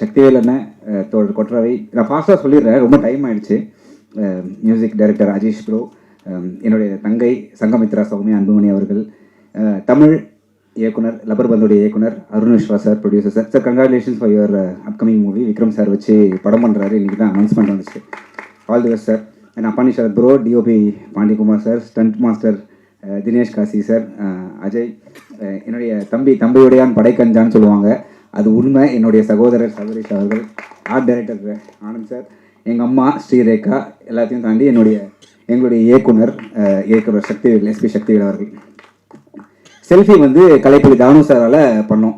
சக்திவேல் அண்ணன் தோழர் கொற்றவை. நான் ஃபாஸ்ட்டாக சொல்லிடுறேன். ரொம்ப டைம் ஆயிடுச்சு. மியூசிக் டைரக்டர் அஜீஷ் ப்ரோ என்னுடைய தங்கை சங்கமித்ரா சௌமியா அன்புமணி அவர்கள் தமிழ் இயக்குனர் லபர் பந்தோடைய இயக்குனர் Arun Viswa sir producer sir sir congratulations for your upcoming movie Vikram sir வச்சு படம் பண்ணுறாரு இன்றைக்கி தான் அனௌன்ஸ்மெண்ட் வந்துச்சு. All the best sir and Appani sir bro DOP Pandiyakumar sir stunt master Dinesh Kasi sir Ajay என்னுடைய தம்பி தம்பியுடையான் படைக்கஞ்சான்னு சொல்லுவாங்க. அது உண்மை. என்னுடைய சகோதரர் சபரீஷ் அவர்கள் ஆர்ட் டைரக்டர் ஆனந்த் சார் எங்கள் அம்மா ஸ்ரீரேகா எல்லாத்தையும் தாண்டி என்னுடைய எங்களுடைய இயக்குனர் இயக்குனர் சக்திவேல் எஸ்பி சக்திவேல் அவர்கள். செல்ஃபி வந்து கலைப்புலி தானு சாரால் பண்ணோம்.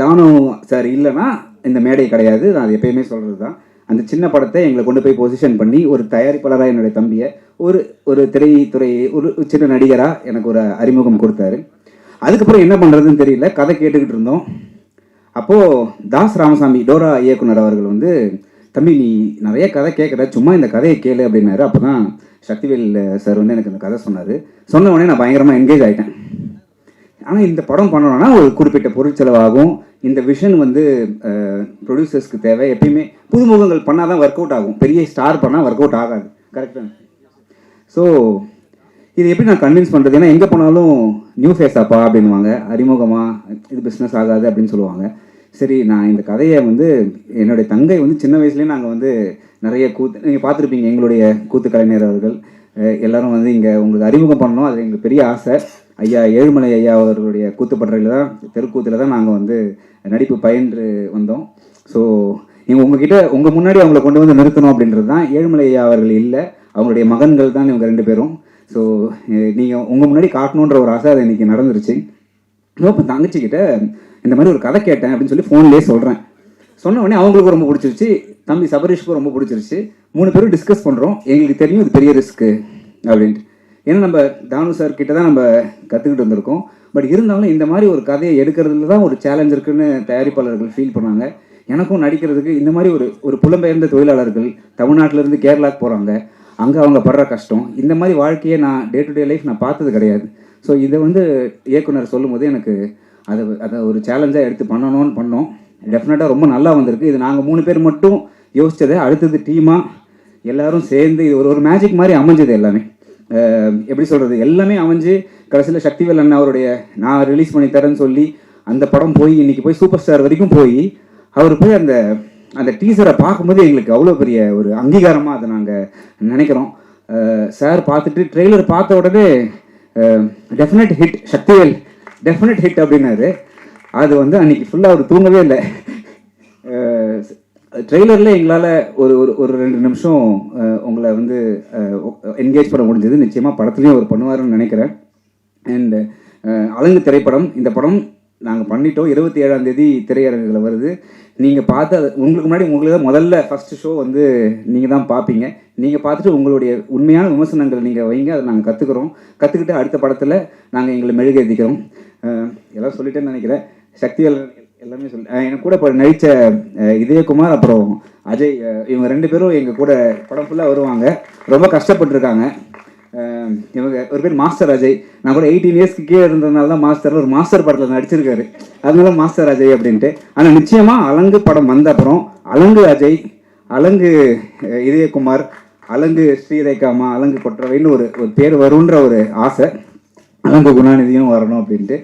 தானு சார் இல்லைன்னா இந்த மேடை கிடையாது. நான் அது எப்பயுமே சொல்கிறது தான் அந்த சின்ன படத்தை எங்களை கொண்டு போய் பொசிஷன் பண்ணி ஒரு தயாரிப்பாளராக என்னுடைய தம்பியை ஒரு ஒரு திரைத்துறை ஒரு சின்ன நடிகராக எனக்கு ஒரு அறிமுகம் கொடுத்தாரு. அதுக்கப்புறம் என்ன பண்ணுறதுன்னு தெரியல. கதை கேட்டுக்கிட்டு இருந்தோம். அப்போது தாஸ் ராமசாமி டோரா இயக்குனர் அவர்கள் வந்து தம்பி நீ நிறைய கதை கேட்குற சும்மா இந்த கதையை கேளு அப்படின்னாரு. அப்போ தான் சக்திவேல் சார் வந்து எனக்கு இந்த கதை சொன்னார். சொன்ன உடனே நான் பயங்கரமாக என்கேஜ் ஆகிட்டேன் ஆனால் இந்த படம் பண்ணணும்னா ஒரு குறிப்பிட்ட பொருட்செலவாகும் இந்த விஷன் வந்து ப்ரொடியூசர்ஸ்க்கு தேவை. எப்பயுமே புதுமுகங்கள் பண்ணால் தான் ஒர்க் அவுட் ஆகும். பெரிய ஸ்டார் பண்ணால் ஒர்க் அவுட் ஆகாது. கரெக்டாக ஸோ இது எப்படி நான் கன்வின்ஸ் பண்ணுறது ஏன்னா எங்கே போனாலும் நியூ ஃபேஸ் அப்பா அப்படின்வாங்க அறிமுகமா இது பிஸ்னஸ் ஆகாது அப்படின்னு சொல்லுவாங்க. சரி நான் இந்த கதையை வந்து என்னுடைய தங்கை வந்து சின்ன வயசுலேயே நாங்கள் வந்து நிறைய கூத்து நீங்கள் பார்த்துருப்பீங்க எங்களுடைய கூத்து கலைஞர் அவர்கள் எல்லாரும் வந்து இங்கே உங்களுக்கு அறிமுகம் பண்ணணும். அது எங்களுக்கு பெரிய ஆசை. ஐயா ஏழுமலை ஐயா அவர்களுடைய கூத்துப்பட்டறையில் தான் தெருக்கூத்தில் தான் நாங்கள் வந்து நடிப்பு பயின்று வந்தோம். ஸோ நீங்கள் உங்ககிட்ட உங்கள் முன்னாடி அவங்கள கொண்டு வந்து நிறுத்தணும் அப்படின்றது தான் ஏழுமலை ஐயா அவர்கள் இல்லை அவங்களுடைய மகன்கள் தான் இவங்க ரெண்டு பேரும். ஸோ நீங்கள் உங்கள் முன்னாடி காட்டணுன்ற ஒரு ஆசை அது இன்றைக்கி நடந்துருச்சு. இப்போ தங்கச்சிக்கிட்ட இந்த மாதிரி ஒரு கதை கேட்டேன் அப்படின்னு சொல்லி ஃபோன்லேயே சொல்கிறேன் சொன்ன உடனே அவங்களுக்கு ரொம்ப பிடிச்சிருச்சு. தம்பி சபரீஷ்க்கும் ரொம்ப பிடிச்சிருச்சு. மூணு பேரும் டிஸ்கஸ் பண்ணுறோம் எங்களுக்கு தெரியும் இது பெரிய ரிஸ்க்கு அப்படின்ட்டு. ஏன்னா நம்ம தானு சார் கிட்ட தான் நம்ம கற்றுக்கிட்டு வந்திருக்கோம். பட் இருந்தாலும் இந்த மாதிரி ஒரு கதையை எடுக்கிறதுல தான் ஒரு சேலஞ்ச் இருக்குன்னு தயாரிப்பாளர்கள் ஃபீல் பண்ணாங்க. எனக்கும் நடிக்கிறதுக்கு இந்த மாதிரி ஒரு ஒரு புலம்பெயர்ந்த தொழிலாளர்கள் தமிழ்நாட்டிலேருந்து கேரளாக்கு போகிறாங்க அங்கே அவங்க படுற கஷ்டம். இந்த மாதிரி வாழ்க்கையை நான் டே டு டே லைஃப் நான் பார்த்தது கிடையாது. ஸோ இதை வந்து இயக்குனர் சொல்லும்போது எனக்கு அதை அதை ஒரு சேலஞ்சாக எடுத்து பண்ணணும்னு பண்ணோம். டெஃபினட்டாக ரொம்ப நல்லா வந்திருக்கு. இது நாங்கள் மூணு பேர் மட்டும் யோசித்ததை அடுத்தது டீமாக எல்லோரும் சேர்ந்து இது ஒரு ஒரு மேஜிக் மாதிரி அமைஞ்சது எல்லாமே. எப்படி சொல்கிறது எல்லாமே அமைஞ்சு கடைசியில் சக்திவேல் அண்ணா அவருடைய நான் ரிலீஸ் பண்ணி தரேன்னு சொல்லி அந்த படம் போய் இன்றைக்கி போய் சூப்பர் ஸ்டார் வரைக்கும் போய் அவர் போய் அந்த அந்த டீசரை பார்க்கும்போது எங்களுக்கு அவ்வளோ பெரிய ஒரு அங்கீகாரமாக அதை நாங்கள் நினைக்கிறோம். சார் பார்த்துட்டு ட்ரெய்லர் பார்த்த உடனே definite hit Sakthivel definite hit அப்படின்னாரு. அது வந்து அன்னைக்கு ஃபுல்லாக அவர் தூங்கவே இல்லை. ட்ரெய்லரில் எங்களால் ஒரு ஒரு ஒரு ரெண்டு நிமிஷம் உங்களை வந்து என்கேஜ் பண்ண முடிஞ்சது. நிச்சயமாக படத்துலேயும் அவர் பண்ணுவாருன்னு நினைக்கிறேன். அண்ட் அலங்கு திரைப்படம். இந்த படம் நாங்கள் பண்ணிட்டோம். இருபத்தி ஏழாம் தேதி திரையரங்குகளில் வருது. நீங்கள் பார்த்து அது உங்களுக்கு முன்னாடி உங்களுக்கு தான் முதல்ல ஃபஸ்ட்டு ஷோ வந்து நீங்கள் தான் பார்ப்பீங்க. நீங்கள் பார்த்துட்டு உங்களுடைய உண்மையான விமர்சனங்கள் நீங்கள் வைங்க அதை நாங்கள் கற்றுக்குறோம் கற்றுக்கிட்டு அடுத்த படத்தில் நாங்கள் எங்களை மெழுகேற்றிக்கிறோம் எல்லாம் சொல்லிட்டேன்னு நினைக்கிறேன். சக்திகள் எல்லாமே சொல்லி எனக்கு கூட இப்போ நடித்த இதயகுமார் அப்புறம் அஜய் இவங்க ரெண்டு பேரும் எங்கள் கூட படம் ஃபுல்லாக வருவாங்க. ரொம்ப கஷ்டப்பட்டிருக்காங்க. ஒரு பேர் மாஸ்டர் அஜய். நான் கூட எயிட்டீன் இயர்ஸ்க்கு கீழே இருந்ததுனால தான் மாஸ்டர் ஒரு மாஸ்டர் படத்தில் நடிச்சிருக்காரு. அதனால மாஸ்டர் அஜய் அப்படின்ட்டு. ஆனால் நிச்சயமாக அலங்கு படம் வந்த அப்புறம் அலங்கு அஜய் அலங்கு இதயகுமார் அலங்கு ஸ்ரீரேகாமா அலங்கு கொற்றவைன்னு ஒரு ஒரு பேர் வரும்ன்ற ஒரு ஆசை. அலங்கு குணாநிதியும் வரணும் அப்படின்ட்டு.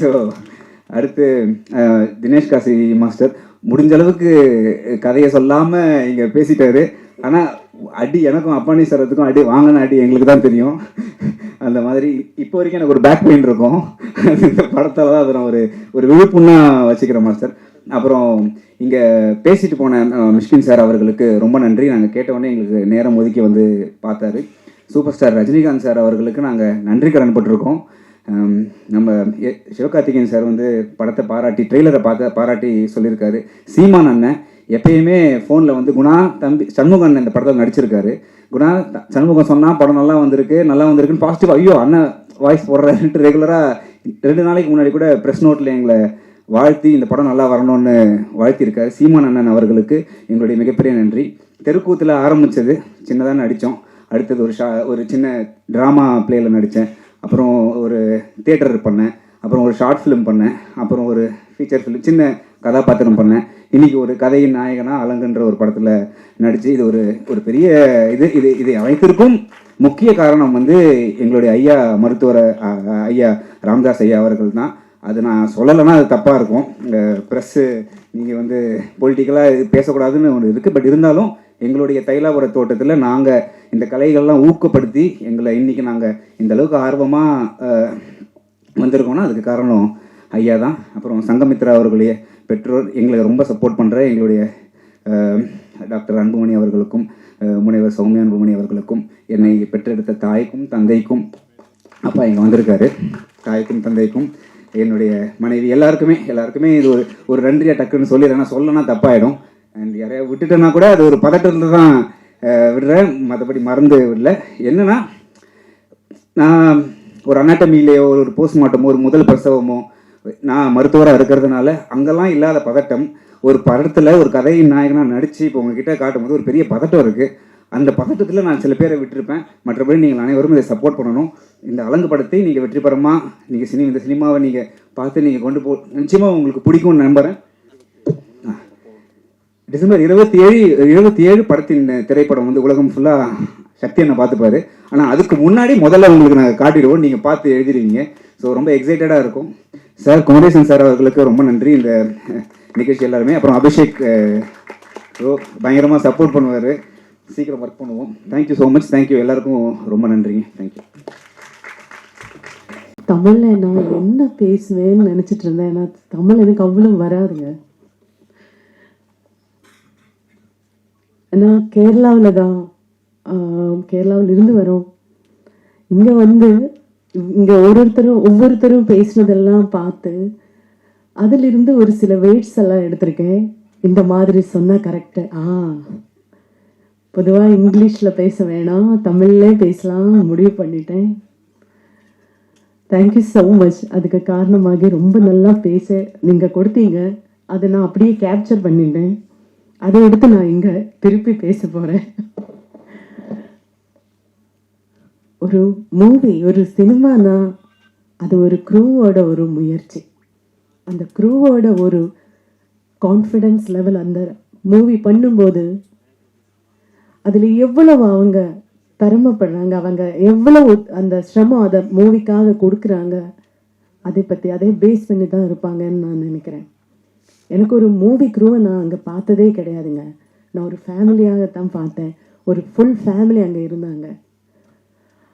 ஸோ அடுத்து தினேஷ் காசி மாஸ்டர். முடிஞ்ச அளவுக்கு கதையை சொல்லாமல் இங்கே பேசிட்டாரு. ஆனால் அடி எனக்கும் அப்பானி சரத்துக்கும் அடி வாங்கின அடி எங்களுக்கு தான் தெரியும். அந்த மாதிரி இப்போ வரைக்கும் எனக்கு ஒரு பேக் பெயின் இருக்கும். இந்த படத்தால் தான் அதை நான் ஒரு ஒரு விழிப்புண்ணா வச்சுக்கிறேன் மாஸ்டர் அப்புறம் இங்கே பேசிட்டு போன மிஷ்கின் சார் அவர்களுக்கு ரொம்ப நன்றி. நாங்கள் கேட்டவொடனே எங்களுக்கு நேரம் ஒதுக்கி வந்து பார்த்தாரு. சூப்பர் ஸ்டார் ரஜினிகாந்த் சார் அவர்களுக்கு நாங்கள் நன்றி கடன் பட்டிருக்கோம். நம்ம சிவகார்த்திகேயன் சார் வந்து படத்தை பாராட்டி ட்ரெய்லரை பார்த்த பாராட்டி சொல்லியிருக்காரு. சீமான் அண்ணன் எப்பயுமே ஃபோனில் வந்து குணா தம்பி சண்முகன் அண்ணன் இந்த படத்தில் நடிச்சிருக்காரு. குணா சண்முகம் சொன்னால் படம் நல்லா வந்திருக்கு நல்லா வந்திருக்குன்னு பாசிட்டிவ் ஐயோ அண்ணன் வாய்ஸ் போடுறாருன்ட்டு ரெகுலராக ரெண்டு நாளைக்கு முன்னாடி கூட ப்ரெஸ் நோட்டில் எங்களை வாழ்த்தி இந்த படம் நல்லா வரணும்னு வாழ்த்தியிருக்காரு சீமான் அண்ணன் அவர்களுக்கு எங்களுடைய மிகப்பெரிய நன்றி. தெருக்கூத்தில் ஆரம்பித்தது சின்னதாக நடித்தோம் அடுத்தது ஒரு ஷா ஒரு சின்ன ட்ராமா பிளேயில் நடித்தேன் அப்புறம் ஒரு தேட்டர் பண்ணேன். அப்புறம் ஒரு ஷார்ட் ஃபிலிம் பண்ணேன். அப்புறம் ஒரு ஃபீச்சர் ஃபிலிம் சின்ன கதாபாத்திரம் பண்ணேன் இன்னைக்கு ஒரு கதையின் நாயகனா அலங்குன்ற ஒரு படத்தில் நடித்து இது ஒரு ஒரு பெரிய இது இது இது அனைத்திற்கும் முக்கிய காரணம் வந்து எங்களுடைய ஐயா மருத்துவர் ஐயா ராம்தாஸ் ஐயா அவர்கள் தான். அது நான் சொல்லலைன்னா அது தப்பாக இருக்கும். ப்ரெஸ்ஸு நீங்கள் வந்து பொலிட்டிக்கலாக இது பேசக்கூடாதுன்னு ஒன்று இருக்குது பட் இருந்தாலும் எங்களுடைய தைலாபுர தோட்டத்தில் நாங்கள் இந்த கலைகள்லாம் ஊக்கப்படுத்தி எங்களை இன்றைக்கி நாங்கள் இந்த அளவுக்கு ஆர்வமாக வந்திருக்கோம்னா அதுக்கு காரணம் ஐயா தான். அப்புறம் சங்கமித்ரா அவர்களையே பெற்றோர் எங்களை ரொம்ப சப்போர்ட் பண்ணுற எங்களுடைய டாக்டர் அன்புமணி அவர்களுக்கும் முனைவர் சௌமியா அன்புமணி அவர்களுக்கும் என்னை பெற்றெடுத்த தாய்க்கும் தந்தைக்கும் அப்பா இங்கே வந்திருக்காரு. தாய்க்கும் தந்தைக்கும் என்னுடைய மனைவி எல்லாருக்குமே எல்லாருக்குமே இது ஒரு ஒரு நன்றியாக டக்குன்னு சொல்லிடுறேன். நான் சொல்லனா தப்பாயிடும். அண்ட் யாரையா விட்டுட்டேன்னா கூட அது ஒரு பதட்டத்தில் தான் விடுறேன். மற்றபடி மறந்து விடல. என்னென்னா நான் ஒரு அனாட்டமிலேயோ ஒரு போஸ்ட்மார்ட்டமோ ஒரு முதல் பிரசவமோ நான் மருத்துவராக இருக்கிறதுனால அங்கெல்லாம் இல்லாத பதட்டம் ஒரு படத்தில் ஒரு கதையின் நாயகனாக நடித்து இப்போ உங்ககிட்ட காட்டும்போது ஒரு பெரிய பதட்டம் இருக்குது அந்த பதட்டத்தில் நான் சில பேரை விட்டுருப்பேன். மற்றபடி நீங்கள் அனைவரும் இதை சப்போர்ட் பண்ணணும். இந்த அலங்கு படத்தை நீங்கள் வெற்றிபரமாக நீங்கள் சினி இந்த சினிமாவை நீங்கள் பார்த்து நீங்கள் கொண்டு போ நிச்சயமாக உங்களுக்கு பிடிக்கும்னு நம்புகிறேன் டிசம்பர் இருபத்தி ஏழு இருபத்தி ஏழு படத்தின் திரைப்படம் வந்து உலகம் ஃபுல்லாக சக்தி என்ன பார்த்துப்பாரு. ஆனால் அதுக்கு முன்னாடி முதல்ல உங்களுக்கு நாங்கள் காட்டிடுவோம். நீங்கள் பார்த்து எழுதிடுவீங்க. ஸோ ரொம்ப எக்ஸைட்டடாக இருக்கும். சார் குமரேசன் சார் அவர்களுக்கு ரொம்ப நன்றி. இந்த நிகழ்ச்சி எல்லாருமே. அப்புறம் அபிஷேக் ஸோ பயங்கரமாக சப்போர்ட் பண்ணுவார். சீக்கிரம் ஒர்க் பண்ணுவோம். தேங்க்யூ ஸோ மச் தேங்க்யூ எல்லாருக்கும் ரொம்ப நன்றிங்க தேங்க்யூ தமிழ்ல நான் என்ன பேசுவேன்னு நினைச்சிட்டு இருந்தேன். ஏன்னா தமிழ் எனக்கு அவ்வளவு வராதுங்க. நான் கேரளாவில் தான் கேரளாவில் இருந்து வரோம். இங்கே வந்து இங்க ஒவ்வொருத்தரும் ஒவ்வொருத்தரும் பேசினதெல்லாம் பார்த்து அதிலிருந்து ஒரு சில வேர்ட்ஸ் எல்லாம் எடுத்திருக்கேன். இந்த மாதிரி சொன்னா கரெக்டு ஆ பொதுவா இங்கிலீஷ்ல பேச வேணாம் தமிழ்லே பேசலாம் முடிவு பண்ணிட்டேன். தேங்க்யூ ஸோ மச் அதுக்கு காரணமாகி ரொம்ப நல்லா பேச நீங்கள் கொடுத்தீங்க. அதை நான் அப்படியே கேப்சர் பண்ணிட்டேன். அதை எடுத்து நான் இங்கே திருப்பி பேச போகிறேன் ஒரு மூவி ஒரு சினிமானா அது ஒரு க்ரூவோட ஒரு முயற்சி. அந்த க்ரூவோட ஒரு கான்ஃபிடென்ஸ் லெவல் அந்த மூவி பண்ணும்போது அதில் எவ்வளவு அவங்க தருமப்படுறாங்க அவங்க எவ்வளவு அந்த சிரமம் அதை மூவிக்காக கொடுக்குறாங்க அதை பற்றி அதே பேஸ் பண்ணி தான் இருப்பாங்கன்னு நான் நினைக்கிறேன். எனக்கு ஒரு மூவி க்ரூவை நான் அங்கே பார்த்ததே கிடையாதுங்க. நான் ஒரு ஃபேமிலியாக தான் பார்த்தேன். ஒரு ஃபுல் ஃபேமிலி அங்கே இருந்தாங்க.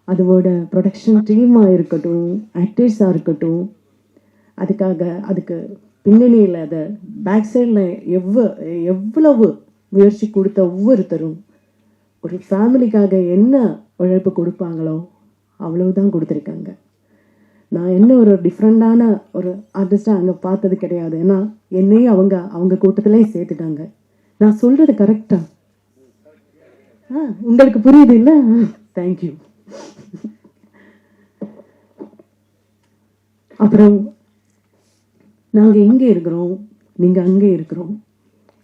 அதோட ப்ரொடக்ஷன் டீமாக இருக்கட்டும் ஆக்டர்ஸாக இருக்கட்டும் அதுக்காக அதுக்கு பின்னணியில் அதை பேக் சைடில் எவ்வ எவ்வளவு முயற்சி கொடுத்த ஒவ்வொருத்தரும் ஒரு ஃபேமிலிக்காக என்ன உழைப்பு கொடுப்பாங்களோ அவ்வளவுதான் கொடுத்துருக்காங்க. நான் என்ன ஒரு டிஃப்ரெண்டான ஒரு ஆர்டிஸ்டாக அங்கே பார்த்தது கிடையாது. ஏன்னா என்னையும் அவங்க அவங்க கூட்டத்திலே சேர்த்துட்டாங்க. நான் சொல்கிறது கரெக்டாக ஆ உங்களுக்கு புரியுது இல்லை? தேங்க்யூ அப்புறம் நாங்கள் எங்கே இருக்கிறோம் நீங்கள் அங்கே இருக்கிறோம்.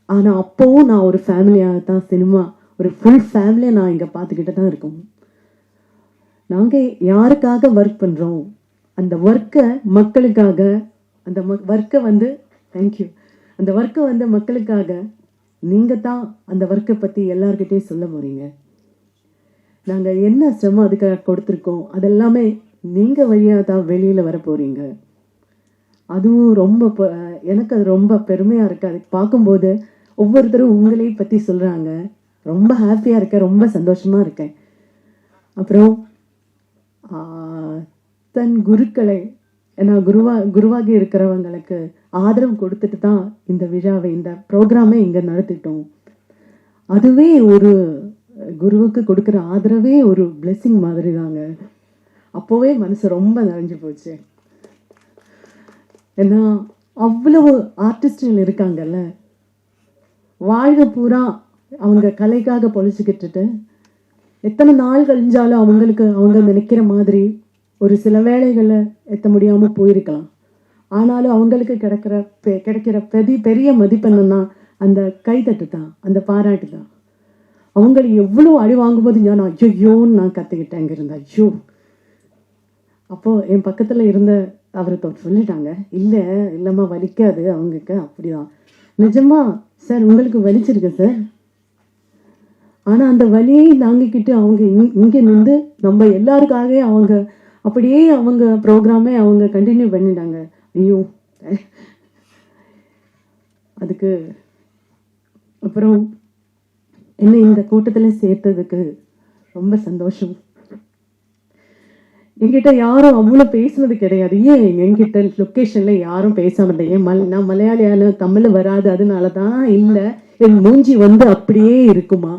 ஆனால் அப்போவும் நான் ஒரு ஃபேமிலியாக தான் சினிமா ஒரு ஃபுல் ஃபேமிலியை நான் இங்கே பார்த்துக்கிட்டு தான் இருக்கோம். நாங்கள் யாருக்காக ஒர்க் பண்ணுறோம் அந்த ஒர்க்கை மக்களுக்காக அந்த ஒர்க்கை வந்து தேங்க்யூ அந்த ஒர்க்கை வந்து மக்களுக்காக நீங்கள் தான் அந்த ஒர்க்கை பற்றி எல்லார்கிட்டயும் சொல்ல போகிறீங்க நாங்கள் என்ன சிரமம் அதுக்காக கொடுத்துருக்கோம் அதெல்லாமே நீங்கள் வழியாக தான் வெளியில் வர போகிறீங்க அதுவும் ரொம்ப எனக்கு அது ரொம்ப பெருமையாக இருக்குது அது பார்க்கும்போது ஒவ்வொருத்தரும் உங்களையும் பற்றி சொல்கிறாங்க ரொம்ப ஹாப்பியாக இருக்கேன் ரொம்ப சந்தோஷமாக இருக்கேன். அப்புறம் தன் குருக்களை ஏன்னா குருவா குருவாகி இருக்கிறவங்களுக்கு ஆதரவு கொடுத்துட்டு தான் இந்த விழாவை இந்த ப்ரோக்ராமே இங்கே நடத்திட்டோம். அதுவே ஒரு குருவுக்கு கொடுக்குற ஆதரவே ஒரு பிளெஸ்ஸிங் மாதிரி தாங்க அப்போவே மனசு ரொம்ப நிறைஞ்சு போச்சு. ஏன்னா அவ்வளவு ஆர்டிஸ்டுகள் இருக்காங்கல்ல. வாழ்க பூரா அவங்க கலைக்காக பொழிச்சுக்கிட்டுட்டு எத்தனை நாள் கழிஞ்சாலும் அவங்களுக்கு அவங்க நினைக்கிற மாதிரி ஒரு சில வேலைகளில் எத்த முடியாமல் போயிருக்கலாம். ஆனாலும் அவங்களுக்கு கிடைக்கிற பெ- கிடைக்கிற பெரிய பெரிய மதிப்பெண்ணுன்னா அந்த கைதட்டு தான் அந்த பாராட்டு தான் அவங்களை எவ்வளோ அடி வாங்கும்போது நான் ஐயோன்னு நான் கற்றுக்கிட்டேன் இங்கே ஐயோ. அப்போ என் பக்கத்தில் இருந்த அவருக்கு சொல்லிட்டாங்க இல்லை இல்லைம்மா வலிக்காது அவங்களுக்கு அப்படிதான். நிஜமா சார் உங்களுக்கு வலிச்சிருக்கு சார். ஆனா அந்த வலியை தாங்கிக்கிட்டு அவங்க இங்கே நின்று நம்ம எல்லாருக்காகவே அவங்க அப்படியே அவங்க ப்ரோக்ராமே அவங்க கண்டினியூ பண்ணிட்டாங்க. ஐயோ. அதுக்கு அப்புறம் என்ன இந்த கூட்டத்துல சேர்த்ததுக்கு ரொம்ப சந்தோஷம். என்கிட்ட யாரும் அவ்வளோ பேசுனது கிடையாது. ஏன் என்கிட்ட லொக்கேஷன்ல யாரும் பேசாம ஏன் மல் நான் மலையாளியான தமிழ் வராது அதனால தான் இல்லை. என் மூஞ்சி வந்து அப்படியே இருக்குமா?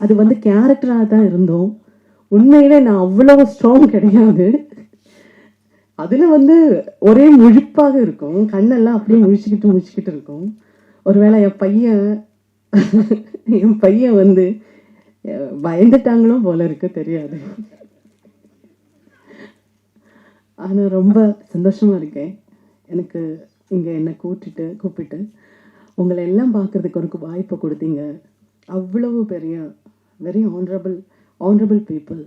அது வந்து கேரக்டராக தான் இருந்தோம். உண்மையில நான் அவ்வளோ ஸ்ட்ராங் கிடையாது. அதில் வந்து ஒரே முழிப்பாக இருக்கும். கண்ணெல்லாம் அப்படியே முழிச்சுக்கிட்டு முழிச்சுக்கிட்டு இருக்கும். ஒருவேளை என் பையன் என் பையன் வந்து அஹ், பயந்துட்டாங்களோ போல இருக்கு தெரியாது. ஆனால் ரொம்ப சந்தோஷமாக இருக்கேன். எனக்கு இங்கே என்னை கூட்டிட்டு கூப்பிட்டு. உங்களை எல்லாம் பார்க்கறதுக்கு ஒரு வாய்ப்பை கொடுத்தீங்க. அவ்வளவு பெரிய very honourable honourable people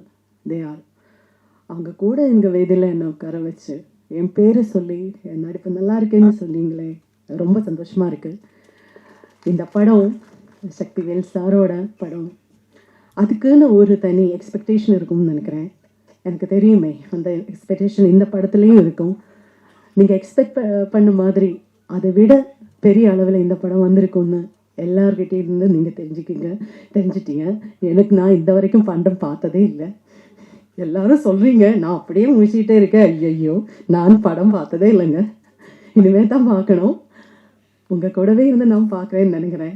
they are அவங்க கூட எங்கள் வேதியில என்னை உட்கார வச்சு என் பேரை சொல்லி என் நடிப்பு நல்லா இருக்கேன்னு சொன்னீங்களே ரொம்ப சந்தோஷமாக இருக்குது இந்த படம் சக்திவேல் சாரோட படம். அதுக்குன்னு ஒரு தனி எக்ஸ்பெக்டேஷன் இருக்கும்னு நினைக்கிறேன். எனக்கு தெரியுமே அந்த எக்ஸ்பெக்டேஷன் இந்த படத்துலேயும் இருக்கும். நீங்கள் எக்ஸ்பெக்ட் பண்ண மாதிரி அதை விட பெரிய அளவில் இந்த படம் வந்திருக்கும்னு எல்லார்கிட்டே இருந்து நீங்கள் தெரிஞ்சுக்கிங்க தெரிஞ்சிட்டீங்க. எனக்கு நான் இந்த வரைக்கும் பண்டம் பார்த்ததே இல்லை. எல்லாரும் சொல்கிறீங்க நான் அப்படியே முடிச்சுக்கிட்டே இருக்கேன். ஐயையோ நான் படம் பார்த்ததே இல்லைங்க. இனிமேல் தான் பார்க்கணும். உங்கள் கூடவே இருந்து நான் பார்க்குறேன்னு நினைக்கிறேன்.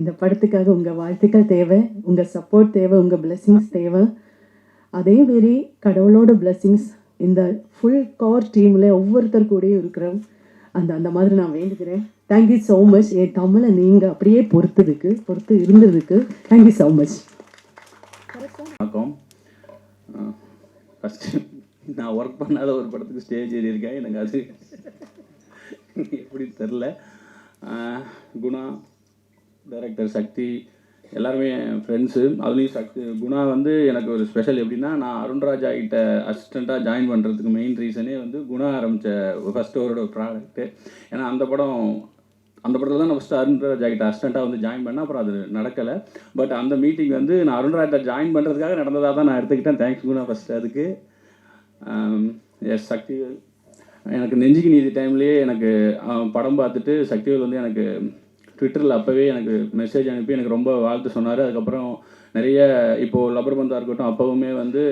இந்த படத்துக்காக உங்கள் வாழ்த்துக்கள் தேவை உங்கள் சப்போர்ட் தேவை உங்கள் blessings தேவை. அதே மாரி கடவுளோட blessings இந்த ஃபுல் கவர் டீமில் ஒவ்வொருத்தர் கூடயும் இருக்கிறோம் அந்த அந்த மாதிரி நான் வேண்டுகிறேன். தேங்க்யூ ஸோ மச் என் தமிழை நீங்கள் அப்படியே பொறுத்ததுக்கு பொறுத்து இருந்ததுக்கு தேங்க்யூ ஸோ மச் வணக்கம். ஃபஸ்ட்டு நான் ஒர்க் பண்ணாத ஒரு படத்துக்கு ஸ்டேஜ் ஏறி இருக்கேன் எனக்கு அது எப்படி தெரில குணா டைரக்டர் சக்தி எல்லாருமே என் ஃப்ரெண்ட்ஸு அதுலேயும் சக்தி குணா வந்து எனக்கு ஒரு ஸ்பெஷல் எப்படின்னா நான் அருண்ராஜா கிட்ட அசிஸ்டண்ட்டாக ஜாயின் பண்ணுறதுக்கு மெயின் ரீசனே வந்து குணா ஆரம்பித்த ஃபஸ்ட்டு அவரோட ப்ராடக்ட்டு ஏன்னா அந்த படம் அந்த படத்தில் தான் நான் ஃபஸ்ட்டு அருண்ராஜா கிட்ட அசிஸ்டண்ட்டாக வந்து ஜாயின் பண்ணேன். அப்புறம் அது நடக்கலை. பட் அந்த மீட்டிங் வந்து நான் அருண்ராஜா ஜாயின் பண்ணுறதுக்காக நடந்ததாக தான் நான் எடுத்துக்கிட்டேன். தேங்க்ஸ் குணா ஃபஸ்ட்டு அதுக்கு. Um, எஸ் சக்திவேல் எனக்கு நெஞ்சுக்கு நீதி டைம்லேயே எனக்கு அவன் படம் பார்த்துட்டு சக்திவேல் வந்து எனக்கு ட்விட்டரில் அப்போவே எனக்கு மெசேஜ் அனுப்பி எனக்கு ரொம்ப வாழ்த்து சொன்னார். அதுக்கப்புறம் நிறைய இப்போது லப்பர் பந்தாக இருக்கட்டும் அப்போவுமே வந்து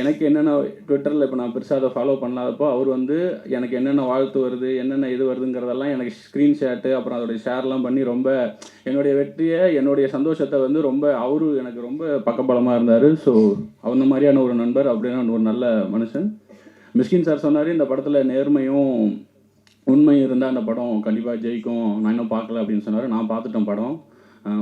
எனக்கு என்னென்ன ட்விட்டரில் இப்போ நான் பெருசாக அதை ஃபாலோ பண்ணாதப்போ அவர் வந்து எனக்கு என்னென்ன வாழ்த்து வருது என்னென்ன இது வருதுங்கிறதெல்லாம் எனக்கு ஸ்க்ரீன்ஷாட்டு அப்புறம் அதோடைய ஷேர்லாம் பண்ணி ரொம்ப என்னுடைய வெற்றியை என்னுடைய சந்தோஷத்தை வந்து ரொம்ப அவரு எனக்கு ரொம்ப பக்கபலமாக இருந்தார். ஸோ அந்த மாதிரியான ஒரு நண்பர் அப்படின்னா ஒரு நல்ல மனுஷன். மிஸ்கின் சார் சொன்னார் இந்த படத்தில் நேர்மையும் உண்மையும் இருந்தால் அந்த படம் கண்டிப்பாக ஜெயிக்கும். நான் இன்னும் பார்க்கல அப்படின்னு சொன்னார். நான் பார்த்துட்டேன் படம்.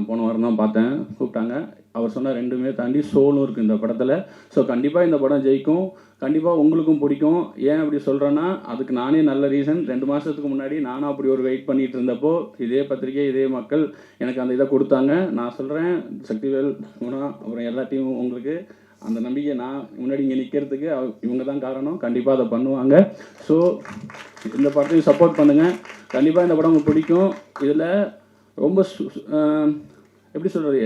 போன வாரம் தான் பார்த்தேன். கூப்பிட்டாங்க. அவர் சொன்ன ரெண்டுமே தாண்டி சோலும் இருக்குது இந்த படத்தில். ஸோ கண்டிப்பாக இந்த படம் ஜெயிக்கும். கண்டிப்பாக உங்களுக்கும் பிடிக்கும். ஏன் அப்படி சொல்கிறேன்னா அதுக்கு நானே நல்ல ரீசன் ரெண்டு மாதத்துக்கு முன்னாடி நானும் அப்படி ஒரு வெயிட் பண்ணிகிட்டு இருந்தப்போ இதே பத்திரிகை இதே மக்கள் எனக்கு அந்த இதை கொடுத்தாங்க. நான் சொல்கிறேன் சக்திவேல் குணா அப்புறம் எல்லா டீமும் உங்களுக்கு. அந்த நம்பிக்கை நான் முன்னாடி இங்கே நிற்கிறதுக்கு இவங்க தான் காரணம். கண்டிப்பாக அதை பண்ணுவாங்க. ஸோ இந்த படத்தையும் சப்போர்ட் பண்ணுங்கள் கண்டிப்பாக இந்த படம் உங்களுக்கு பிடிக்கும். இதில் ரொம்ப சு- எப்படி சொல்கிறது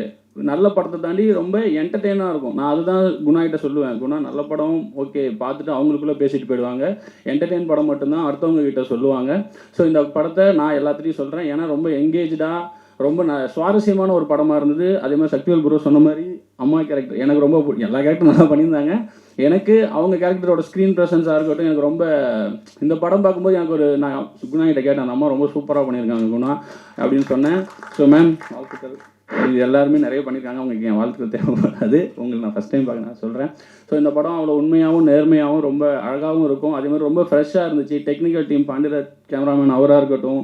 நல்ல படத்தை தாண்டி ரொம்ப என்டர்டெயினாக இருக்கும். நான் அதுதான் குணாகிட்ட சொல்லுவேன். குணா நல்ல படம் ஓகே பார்த்துட்டு அவங்களுக்குள்ளே பேசிட்டு போயிடுவாங்க. என்டர்டெயின் படம் மட்டும்தான் அடுத்தவங்க கிட்ட சொல்லுவாங்க. ஸோ இந்த படத்தை நான் எல்லாத்துலேயும் சொல்கிறேன் ஏன்னா ரொம்ப எங்கேஜ்டாக ரொம்ப ந சுவாரஸ்யமான ஒரு படமாக இருந்தது. அதே மாதிரி சக்திவேல் குரு சொன்ன மாதிரி அம்மா கேரக்டர் எனக்கு ரொம்ப எல்லா கேரக்டரும் நல்லா பண்ணியிருந்தாங்க. எனக்கு அவங்க கேரக்டரோட ஸ்க்ரீன் ப்ரெசன்ஸாக இருக்கட்டும் எனக்கு ரொம்ப இந்த படம் பார்க்கும்போது எனக்கு ஒரு நான் குணா கிட்ட கேட்டேன் அந்த அம்மா ரொம்ப சூப்பராக பண்ணியிருக்காங்க குணா அப்படின்னு சொன்னேன். ஸோ மேம் வாழ்த்துக்கள். இது எல்லாருமே நிறைய பண்ணியிருக்காங்க அவங்களுக்கு என் வாழ்த்துக்கள் தேவைப்படாது. உங்களுக்கு நான் ஃபஸ்ட் டைம் பார்க்க நான் சொல்கிறேன் ஸோ இந்த படம் அவ்வளோ உண்மையாகவும் நேர்மையாகவும் ரொம்ப அழகாகவும் இருக்கும். அதே மாதிரி ரொம்ப ஃப்ரெஷ்ஷாக இருந்துச்சு. டெக்னிக்கல் டீம் பாண்டியராஜ் கேமராமேன் அவராக இருக்கட்டும்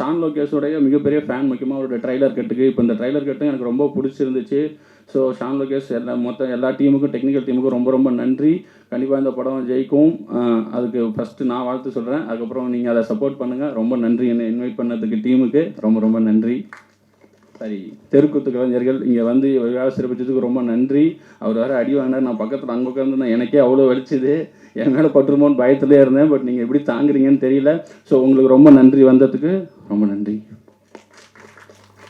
ஷான் லோகேஷோடைய மிகப்பெரிய ஃபேன் முக்கியமாக அவரோட ட்ரைலர் கட்டுக்கு இப்போ இந்த ட்ரைலர் கட்டும் எனக்கு ரொம்ப பிடிச்சிருந்துச்சு. ஸோ ஷான் லோகேஷ் எல்லா மொத்தம் எல்லா டீமுக்கும் டெக்னிக்கல் டீமுக்கும் ரொம்ப ரொம்ப நன்றி. கண்டிப்பாக இந்த படம் ஜெயிக்கும். அதுக்கு ஃபஸ்ட்டு நான் வாழ்த்து சொல்கிறேன் அதுக்கப்புறம் நீங்கள் அதை சப்போர்ட் பண்ணுங்கள் ரொம்ப நன்றி என்னை இன்வைட் பண்ணதுக்கு டீமுக்கு ரொம்ப ரொம்ப நன்றி. சாரி தெருக்கூத்து கலைஞர்கள் இங்கே வந்து விழாவை சிறப்பிச்சதுக்கு ரொம்ப நன்றி. அவர் வேறு அடி வாங்கினார் நான் பக்கத்தில் அங்கே உட்காந்துருந்தேன் எனக்கே அவ்வளோ வலிச்சுது என் மேலே பட்டுருமோன்னு பயத்துலேயே இருந்தேன் பட் நீங்கள் எப்படி தாங்குறீங்கன்னு தெரியல. ஸோ உங்களுக்கு ரொம்ப நன்றி வந்ததுக்கு ரொம்ப நன்றி.